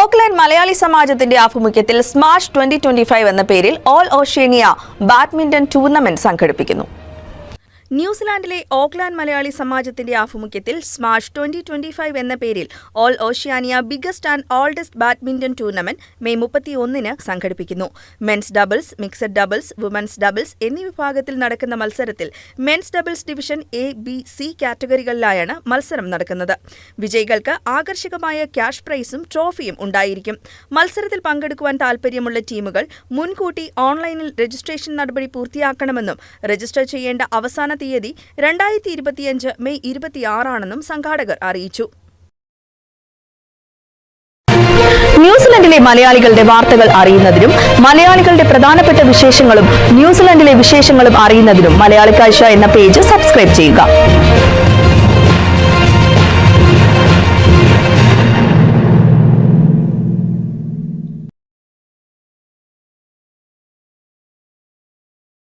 Auckland Malayali സമാജത്തിന്റെ ആഭിമുഖ്യത്തിൽ smash twenty twenty five എന്ന പേരിൽ ഓൾ ഓഷ്യേനിയ ബാഡ്മിന്റൺ ടൂർണമെന്റ് സംഘടിപ്പിക്കുന്നു. ന്യൂസിലാൻഡിലെ ഓക്ലാൻഡ് മലയാളി സമാജത്തിന്റെ ആഭിമുഖ്യത്തിൽ സ്മാഷ് ട്വന്റി ട്വന്റി ഫൈവ് എന്ന പേരിൽ all Oceania biggest and oldest badminton tournament May മുപ്പത്തിയൊന്നിന് സംഘടിപ്പിക്കുന്നു. Men's doubles mixed doubles women's doubles എന്നീ വിഭാഗത്തിൽ നടക്കുന്ന മത്സരത്തിൽ men's doubles division A B C കാറ്റഗറികളിലായാണ് മത്സരം നടക്കുന്നത്. വിജയികൾക്ക് ആകർഷകമായ ക്യാഷ് പ്രൈസും ട്രോഫിയും ഉണ്ടായിരിക്കും. മത്സരത്തിൽ പങ്കെടുക്കുവാൻ താൽപര്യമുള്ള ടീമുകൾ മുൻകൂട്ടി ഓൺലൈനിൽ രജിസ്ട്രേഷൻ നടപടി പൂർത്തിയാക്കണമെന്നും രജിസ്റ്റർ ചെയ്യേണ്ട അവസാന തീയതി രണ്ടായിരത്തി ഇരുപത്തിയഞ്ച് മെയ് ഇരുപത്തിയാറാണെന്നും സംഘാടകർ അറിയിച്ചു. ന്യൂസിലൻഡിലെ മലയാളികളുടെ വാർത്തകൾ അറിയുന്നതിനും മലയാളികളുടെ പ്രധാനപ്പെട്ട വിശേഷങ്ങളും ന്യൂസിലൻഡിലെ വിശേഷങ്ങളും അറിയുന്നതിനും മലയാളിക്കാഴ്ച എന്ന പേജ് സബ്സ്ക്രൈബ് ചെയ്യുക.